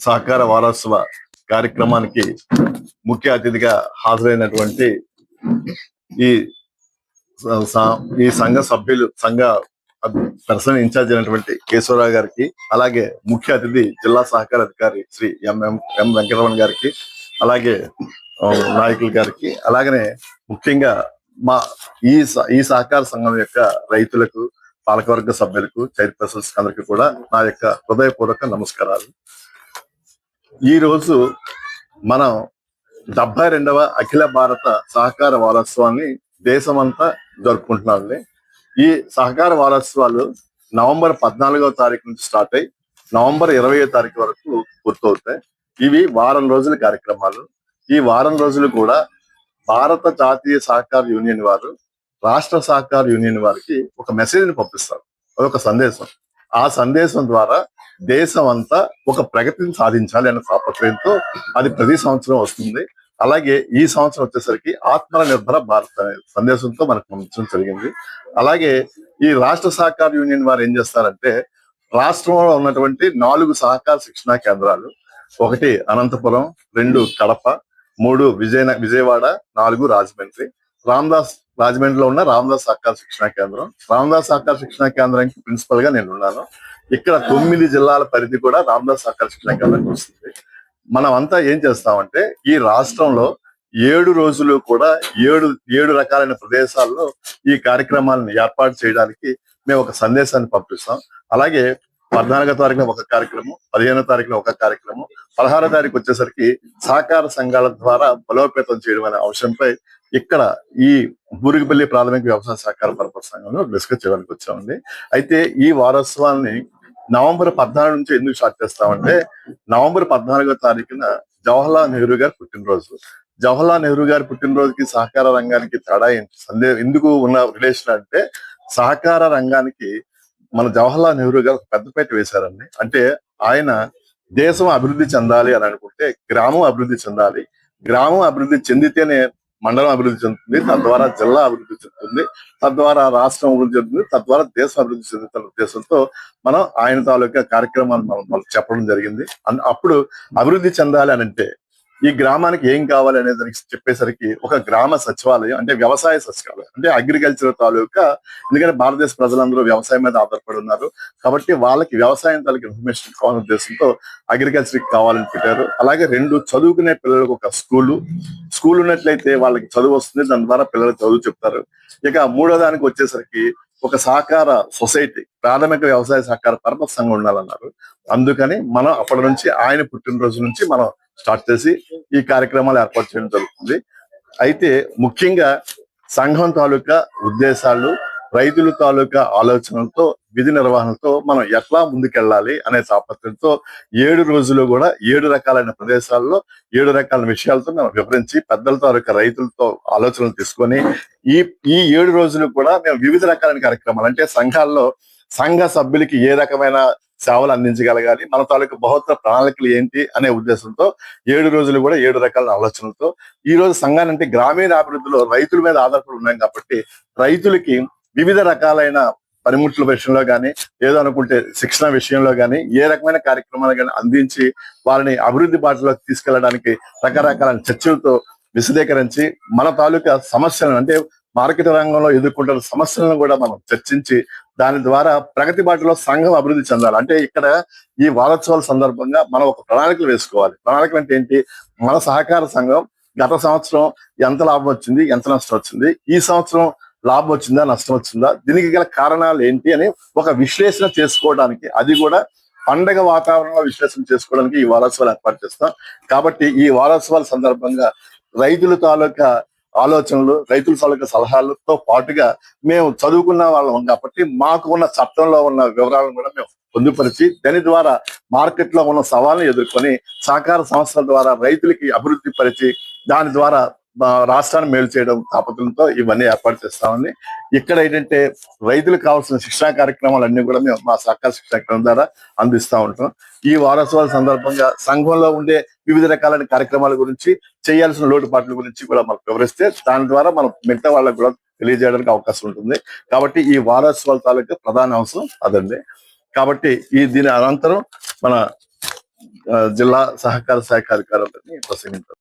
సహకార వారోత్సవ కార్యక్రమానికి ముఖ్య అతిథిగా హాజరైనటువంటి ఈ ఈ సంఘ సభ్యులు సంఘ పర్సన్ ఇన్ఛార్జ్ అయినటువంటి కేశవరావు గారికి అలాగే ముఖ్య అతిథి జిల్లా సహకార అధికారి శ్రీ ఎంఎం ఎం వెంకటరమణ గారికి అలాగే నాయకులు గారికి అలాగనే ముఖ్యంగా మా ఈ ఈ సహకార సంఘం యొక్క రైతులకు పాలకవర్గ సభ్యులకు చైర్పర్సన్స్ అందరికీ కూడా నా యొక్క హృదయపూర్వక నమస్కారాలు. ఈ రోజు మనం డెబ్బై రెండవ అఖిల భారత సహకార వారోత్సవాన్ని దేశమంతా జరుపుకుంటున్నామండి. ఈ సహకార వారోత్సవాలు నవంబర్ పద్నాలుగవ తారీఖు నుంచి స్టార్ట్ అయ్యి నవంబర్ ఇరవై తారీఖు వరకు పూర్తవుతాయి. ఇవి వారం రోజుల కార్యక్రమాలు. ఈ వారం రోజులు కూడా భారత జాతీయ సహకార యూనియన్ వారు రాష్ట్ర సహకార యూనియన్ వారికి ఒక మెసేజ్ని పంపిస్తారు. అదొక సందేశం. ఆ సందేశం ద్వారా దేశం అంతా ఒక ప్రగతిని సాధించాలి అనే తాపత్రయంతో అది ప్రతి సంవత్సరం వస్తుంది. అలాగే ఈ సంవత్సరం వచ్చేసరికి ఆత్మ నిర్భర భారత్ అనే సందేశంతో మనకు పంపించడం జరిగింది. అలాగే ఈ రాష్ట్ర సహకార యూనియన్ వారు ఏం చేస్తారంటే రాష్ట్రంలో ఉన్నటువంటి నాలుగు సహకార శిక్షణా కేంద్రాలు ఒకటి అనంతపురం రెండు కడప మూడు విజయ విజయవాడ నాలుగు రాజమండ్రి. రామదాస్ రాజమండ్రిలో ఉన్న రామదాస్ సహకార శిక్షణా కేంద్రం. రామదాస్ సహకార శిక్షణా కేంద్రానికి ప్రిన్సిపల్గా నేను ఉన్నాను. ఇక్కడ తొమ్మిది జిల్లాల పరిధి కూడా రామదాస్ సహకార శిక్షణా కేంద్రానికి వస్తుంది. మనం అంతా ఏం చేస్తామంటే ఈ రాష్ట్రంలో ఏడు రోజులు కూడా ఏడు ఏడు రకాలైన ప్రదేశాల్లో ఈ కార్యక్రమాలను ఏర్పాటు చేయడానికి మేము ఒక సందేశాన్ని పంపిస్తాం. అలాగే పద్నాలుగో తారీఖున ఒక కార్యక్రమం పదిహేనో తారీఖున ఒక కార్యక్రమం పదహారో తారీఖు వచ్చేసరికి సహకార సంఘాల ద్వారా బలోపేతం చేయడం అనే అంశంపై ఇక్కడ ఈ బూరిగిపల్లి ప్రాథమిక వ్యవసాయ సహకార పరపతి సంఘంలో డిస్కస్ చేయడానికి వచ్చామండి. అయితే ఈ వారోత్సవాన్ని నవంబర్ పద్నాలుగు నుంచి ఎందుకు స్టార్ట్ చేస్తామంటే నవంబర్ పద్నాలుగో తారీఖున జవహర్లాల్ నెహ్రూ గారి పుట్టినరోజు. జవహర్లాల్ నెహ్రూ గారి పుట్టినరోజుకి సహకార రంగానికి తేడా సందేహం ఎందుకు ఉన్న రిలేషన్ అంటే సహకార రంగానికి మన జవహర్లాల్ నెహ్రూ గారు పెద్దపేట వేశారండి. అంటే ఆయన దేశం అభివృద్ధి చెందాలి అని అనుకుంటే గ్రామం అభివృద్ధి చెందాలి. గ్రామం అభివృద్ధి చెందితేనే మండలం అభివృద్ధి చెందుతుంది తద్వారా జిల్లా అభివృద్ధి చెందుతుంది తద్వారా రాష్ట్రం అభివృద్ధి చెందుతుంది తద్వారా దేశం అభివృద్ధి చెందుతున్న ఉద్దేశంతో మనం ఆయన తాలూకా కార్యక్రమాన్ని మనం మనం చెప్పడం జరిగింది. అప్పుడు అభివృద్ధి చెందాలి అని అంటే ఈ గ్రామానికి ఏం కావాలి అనే దానికి చెప్పేసరికి ఒక గ్రామ సచివాలయం అంటే వ్యవసాయ సచివాలయం అంటే అగ్రికల్చర్ తాలూకా ఎందుకంటే భారతదేశ ప్రజలందరూ వ్యవసాయం మీద ఆధారపడి ఉన్నారు. కాబట్టి వాళ్ళకి వ్యవసాయం తాలూకు ఇన్ఫర్మేషన్ కావాలనే ఉద్దేశంతో అగ్రికల్చర్ కావాలని పెట్టారు. అలాగే రెండు చదువుకునే పిల్లలకు ఒక స్కూలు స్కూల్ ఉన్నట్లయితే వాళ్ళకి చదువు వస్తుంది దాని ద్వారా పిల్లలు చదువు చెప్తారు. ఇక మూడో దానికి వచ్చేసరికి ఒక సహకార సొసైటీ ప్రాథమిక వ్యవసాయ సహకార పరపతి సంఘం ఉండాలన్నారు. అందుకని మనం అప్పటి నుంచి ఆయన పుట్టినరోజు నుంచి మనం స్టార్ట్ చేసి ఈ కార్యక్రమాలు ఏర్పాటు చేయడం జరుగుతుంది. అయితే ముఖ్యంగా సంఘం తాలూకా ఉద్దేశాలు రైతుల తాలూకా ఆలోచనలతో విధి నిర్వహణతో మనం ఎట్లా ముందుకెళ్ళాలి అనే తాపత్రంతో ఏడు రోజులు కూడా ఏడు రకాలైన ప్రదేశాల్లో ఏడు రకాల విషయాలతో మేము వివరించి పెద్దల తాలూకా రైతులతో ఆలోచనలు తీసుకొని ఈ ఈ ఏడు రోజులు కూడా మేము వివిధ రకాలైన కార్యక్రమాలు అంటే సంఘాల్లో సంఘ సభ్యులకి ఏ రకమైన సేవలు అందించగలగాలి మన తాలూకు బహుత్వ ప్రణాళికలు ఏంటి అనే ఉద్దేశంతో ఏడు రోజులు కూడా ఏడు రకాల ఆలోచనలతో ఈ రోజు సంఘాన్ని అంటే గ్రామీణ అభివృద్ధిలో రైతుల మీద ఆధారపడి ఉన్నాం కాబట్టి రైతులకి వివిధ రకాలైన పనిముట్ల విషయంలో కానీ ఏదో అనుకుంటే శిక్షణ విషయంలో కానీ ఏ రకమైన కార్యక్రమాలు కానీ అందించి వారిని అభివృద్ధి బాటలోకి తీసుకెళ్ళడానికి రకరకాల చర్చలతో విశదీకరించి మన తాలూకా సమస్యలను అంటే మార్కెట్ రంగంలో ఎదుర్కొంటున్న సమస్యలను కూడా మనం చర్చించి దాని ద్వారా ప్రగతి బాటలో సంఘం అభివృద్ధి చెందాలి. అంటే ఇక్కడ ఈ వారోత్సవాల సందర్భంగా మనం ఒక ప్రణాళికలు వేసుకోవాలి. ప్రణాళికలు అంటే ఏంటి? మన సహకార సంఘం గత సంవత్సరం ఎంత లాభం వచ్చింది ఎంత నష్టం వచ్చింది ఈ సంవత్సరం లాభం వచ్చిందా నష్టం వచ్చిందా దీనికి గల కారణాలు ఏంటి అని ఒక విశ్లేషణ చేసుకోవడానికి అది కూడా పండగ వాతావరణంలో విశ్లేషణ చేసుకోవడానికి ఈ వారోత్సవాలు ఏర్పాటు చేస్తాం. కాబట్టి ఈ వారోత్సవాల సందర్భంగా రైతుల తాలూకా ఆలోచనలు రైతుల తాలూకా సలహాలతో పాటుగా మేము చదువుకున్న వాళ్ళం కాబట్టి మాకు ఉన్న చట్టంలో ఉన్న వివరాలను కూడా మేము పొందుపరిచి దాని ద్వారా మార్కెట్లో ఉన్న సవాళ్ళను ఎదుర్కొని సహకార సంస్థల ద్వారా రైతులకి అభివృద్ధి పరిచి దాని ద్వారా రాష్ట్రాన్ని మేలు చేయడం తాపత్రంతో ఇవన్నీ ఏర్పాటు చేస్తామని. ఇక్కడ ఏంటంటే రైతులకు కావాల్సిన శిక్షణా కార్యక్రమాలు అన్ని కూడా మేము మా సహకార శిక్షణ ద్వారా అందిస్తూ ఉంటాం. ఈ వారోత్సవాల సందర్భంగా సంఘంలో ఉండే వివిధ రకాలైన కార్యక్రమాల గురించి చేయాల్సిన లోటుపాట్ల గురించి కూడా మనకు వివరిస్తే దాని ద్వారా మనం మిగతా వాళ్ళకు కూడా తెలియజేయడానికి అవకాశం ఉంటుంది. కాబట్టి ఈ వారోత్సవాల తాలూకా ప్రధాన అంశం అదండి. కాబట్టి ఈ దీని అనంతరం మన జిల్లా సహకార శాఖ అధికారులని ప్రసంగించారు